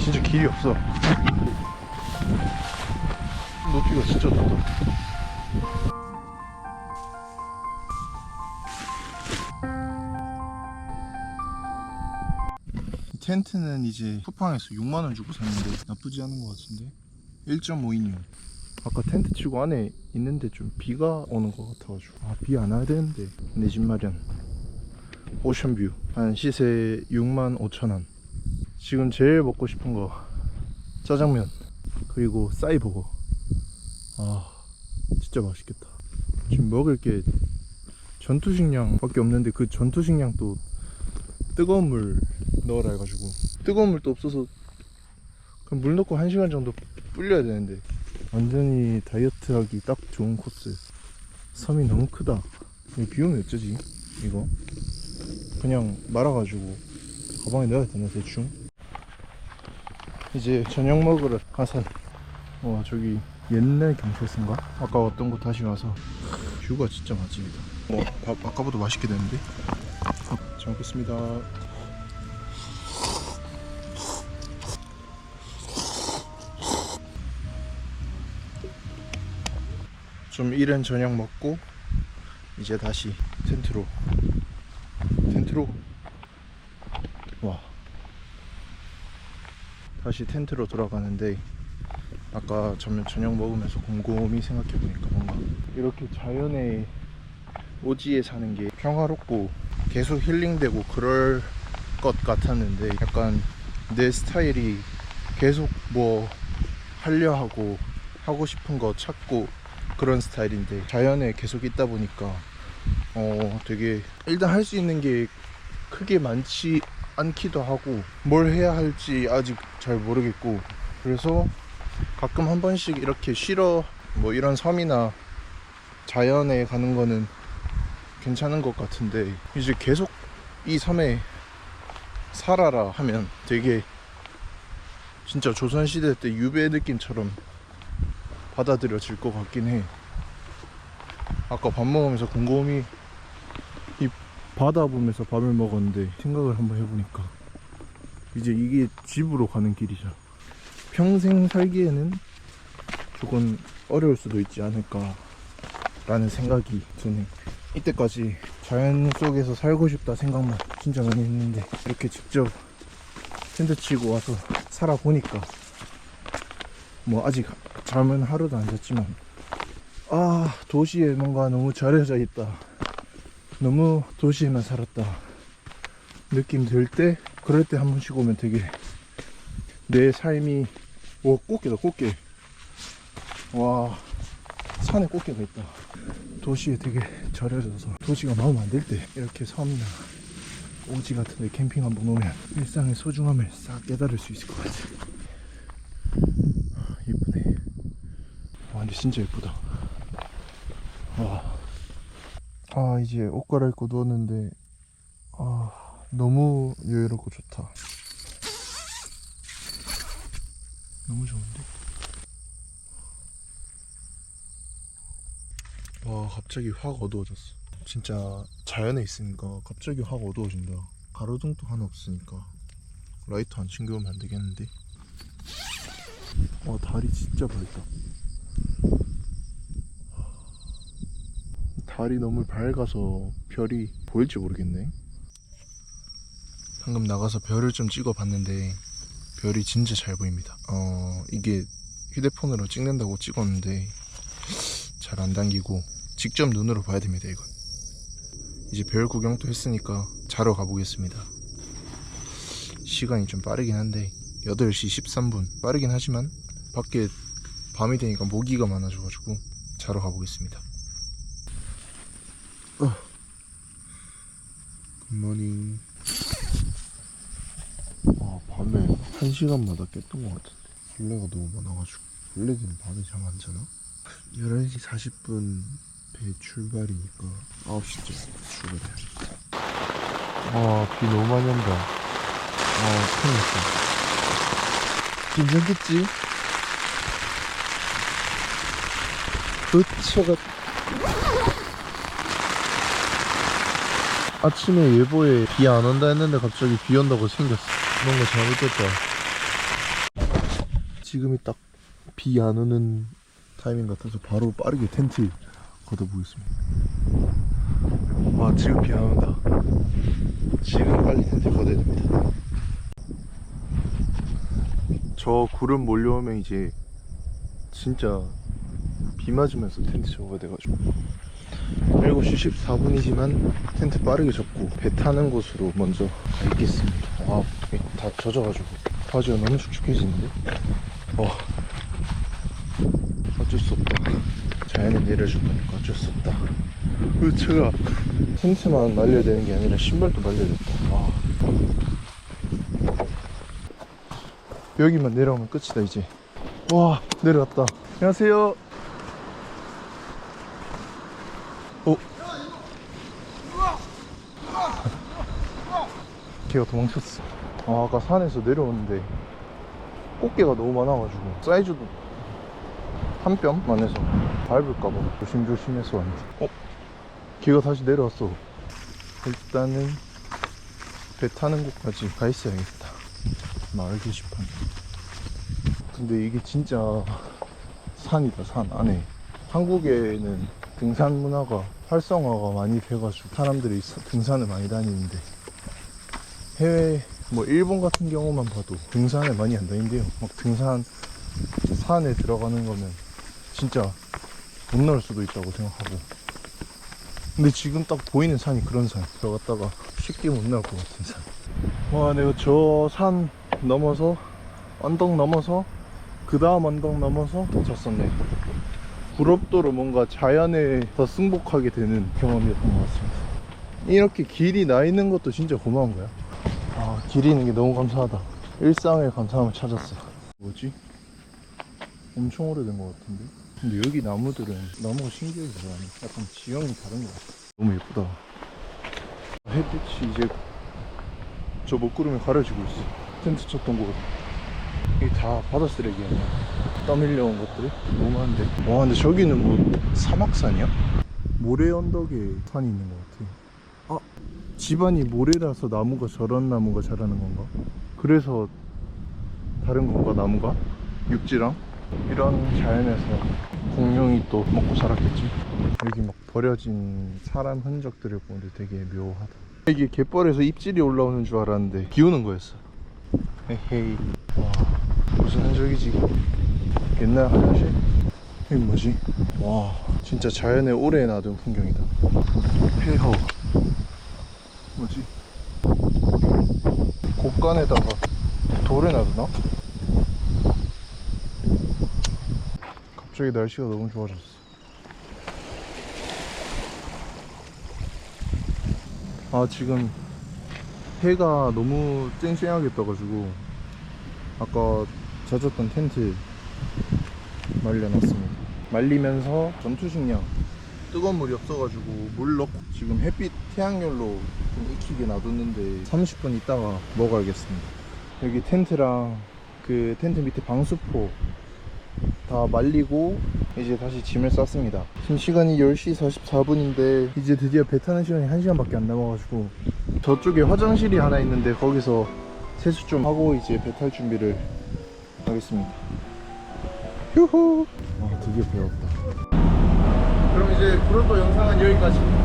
진짜 길이 없어. 높이가 진짜. 이 텐트는 이제 쿠팡에서 6만원 주고 샀는데 나쁘지 않은 것 같은데? 1.5인용 아까 텐트 치고 안에 있는데 좀 비가 오는 것 같아가지고. 아 비 안 와야 되는데. 내 집 마련. 오션뷰. 한 시세 6만 5천원 지금 제일 먹고 싶은 거 짜장면 그리고 싸이버거. 아 진짜 맛있겠다. 지금 먹을 게 전투식량 밖에 없는데 그 전투식량도 뜨거운 물 넣으라 해가지고. 뜨거운 물도 없어서 그럼 물 넣고 한 시간 정도 불려야 되는데. 완전히 다이어트 하기 딱 좋은 코스. 섬이 너무 크다. 비 오면 어쩌지 이거? 그냥 말아가지고 가방에 넣어야 되나 대충 이제 저녁 먹으러 가서 와 저기 옛날 경찰서인가? 아까 왔던 곳 다시 와서 뷰가 진짜 맛집이다. 어, 밥 아까보다 맛있게 됐는데? 잘 먹겠습니다. 좀 이른 저녁 먹고 이제 다시 텐트로 텐트로 와 다시 텐트로 돌아가는데 아까 저녁 저녁 먹으면서 곰곰이 생각해 보니까 뭔가 이렇게 자연의 오지에 사는 게 평화롭고 계속 힐링되고 그럴 것 같았는데 약간 내 스타일이 계속 뭐 하려 하고 하고 싶은 거 찾고 그런 스타일인데 자연에 계속 있다 보니까 어 되게 일단 할 수 있는 게 크게 많지 않기도 하고 뭘 해야 할지 아직 잘 모르겠고 그래서 가끔 한 번씩 이렇게 쉬러 뭐 이런 섬이나 자연에 가는 거는 괜찮은 것 같은데 이제 계속 이 섬에 살아라 하면 되게 진짜 조선시대 때 유배 느낌처럼 받아들여질 것 같긴 해. 아까 밥 먹으면서 곰곰이 이 바다 보면서 밥을 먹었는데 생각을 한번 해보니까 이제 이게 집으로 가는 길이죠. 평생 살기에는 조금 어려울 수도 있지 않을까 라는 생각이 드네. 이때까지 자연 속에서 살고 싶다 생각만 진짜 많이 했는데 이렇게 직접 텐트 치고 와서 살아보니까 뭐 아직 잠은 하루도 안 잤지만 아 도시에 뭔가 너무 잘해져 있다 너무 도시에만 살았다. 느낌 들 때 그럴 때 한 번씩 오면 되게 내 삶이 오 꽃게다 꽃게. 와 산에 꽃게가 있다. 도시에 되게 절여져서 도시가 마음 안 들 때 이렇게 섬이나 오지 같은 데 캠핑 한번 오면 일상의 소중함을 싹 깨달을 수 있을 것 같아. 아, 이쁘네. 와 근데 진짜 예쁘다. 와. 아 이제 옷 갈아입고 누웠는데 아 너무 여유롭고 좋다. 너무 좋은데? 와 갑자기 확 어두워졌어. 진짜 자연에 있으니까 갑자기 확 어두워진다. 가로등도 하나 없으니까 라이트 안 챙겨오면 안 되겠는데? 와 달이 진짜 밝다 달이 너무 밝아서 별이 보일지 모르겠네. 방금 나가서 별을 좀 찍어 봤는데 별이 진짜 잘 보입니다. 어 이게 휴대폰으로 찍는다고 찍었는데 잘 안 당기고 직접 눈으로 봐야 됩니다 이건. 이제 별 구경도 했으니까 자러 가보겠습니다. 시간이 좀 빠르긴 한데 8시 13분. 빠르긴 하지만 밖에 밤이 되니까 모기가 많아져가지고 자러 가보겠습니다 굿모닝. 아 밤에 한 시간마다 깼던 것 같은데. 벌레가 너무 많아가지고. 원래들은 밤에 잠안 자나? 11시 40분 배 출발이니까 9시쯤 출발해야겠다 아비 너무 많이 온다. 아 큰일 났다. 괜찮겠지? 으차가 아침에 예보에 비 안 온다 했는데 갑자기 비 온다고 생겼어 뭔가 잘못됐다 지금이 딱 비 안 오는 타이밍 같아서 바로 빠르게 텐트 걷어보겠습니다. 와 지금 비 안 온다. 지금 빨리 텐트 걷어야 됩니다. 저 구름 몰려오면 이제 진짜 비 맞으면서 텐트 접어야 돼가지고 7시 14분이지만 텐트 빠르게 접고 배 타는 곳으로 먼저 가 있겠습니다. 아, 이다 젖어가지고 바지가 너무 축축해지는데? 어. 어쩔 수 없다. 자연이 내려줄 거니까 어쩔 수 없다. 으차가 텐트만 말려야 되는 게 아니라 신발도 말려야 겠다 아. 여기만 내려오면 끝이다 이제. 와 내려왔다. 안녕하세요. 어? 걔가 도망쳤어. 아, 아까 산에서 내려오는데 꽃게가 너무 많아가지고 사이즈도 한 뼘만 해서 밟을까봐 조심조심해서 왔는데 어? 걔가 다시 내려왔어. 일단은 배 타는 곳까지 가 있어야겠다. 마을 게시판. 근데 이게 진짜 산이다 산 안에. 한국에는 등산 문화가 활성화가 많이 돼가지고 사람들이 사- 등산을 많이 다니는데 해외 뭐 일본 같은 경우만 봐도 등산을 많이 안 다닌대요. 막 등산 산에 들어가는 거는 진짜 못 나올 수도 있다고 생각하고. 근데 지금 딱 보이는 산이 그런 산 들어갔다가 쉽게 못 나올 것 같은 산. 와 내가 저 산 넘어서 언덕 넘어서 그 다음 언덕 넘어서 졌었네. 부럽도록 뭔가 자연에 더 승복하게 되는 경험이었던 것 같습니다. 이렇게 길이 나 있는 것도 진짜 고마운 거야. 아, 길이 있는 게 너무 감사하다. 일상의 감사함을 찾았어. 뭐지? 엄청 오래된 것 같은데? 근데 여기 나무들은 나무가 신기하게 자라네. 약간 지형이 다른 것 같아. 너무 예쁘다. 햇빛이 이제 저 먹구름에 가려지고 있어. 텐트 쳤던 곳. 이게 다 바다 쓰레기야. 땀 흘려온 것들이 너무 많은데. 와, 근데 저기는 뭐 사막산이야? 모래 언덕에 산이 있는 것 같아. 아, 집안이 모래라서 나무가 저런 나무가 자라는 건가? 그래서 다른 건가 나무가? 육지랑? 이런 자연에서 공룡이 또 먹고 살았겠지 여기 막 버려진 사람 흔적들을 보는데 되게 묘하다 이게 갯벌에서 입질이 올라오는 줄 알았는데 비 오는 거였어 헤헤이 와 무슨 흔적이지 옛날 화장실? 이게 뭐지? 와 진짜 자연에 오래 놔둔 풍경이다 폐허 뭐지? 곳간에다가 돌을 놔두나? 갑자기 날씨가 너무 좋아졌어. 아, 지금 해가 너무 쨍쨍하게 떠가지고 아까 젖었던 텐트 말려놨습니다. 말리면서 전투식량 뜨거운 물이 없어가지고 물 넣고 지금 햇빛 태양열로 좀 익히게 놔뒀는데 30분 있다가 먹어야겠습니다. 여기 텐트랑 그 텐트 밑에 방수포 다 말리고 이제 다시 짐을 쌌습니다. 지금 시간이 10시 44분인데 이제 드디어 배 타는 시간이 1시간밖에 안 남아가지고 저쪽에 화장실이 하나 있는데 거기서 세수 좀 하고 이제 배 탈 준비를 하겠습니다. 휴후. 아 드디어 배웠다. 그럼 이제 브로또 영상은 여기까지.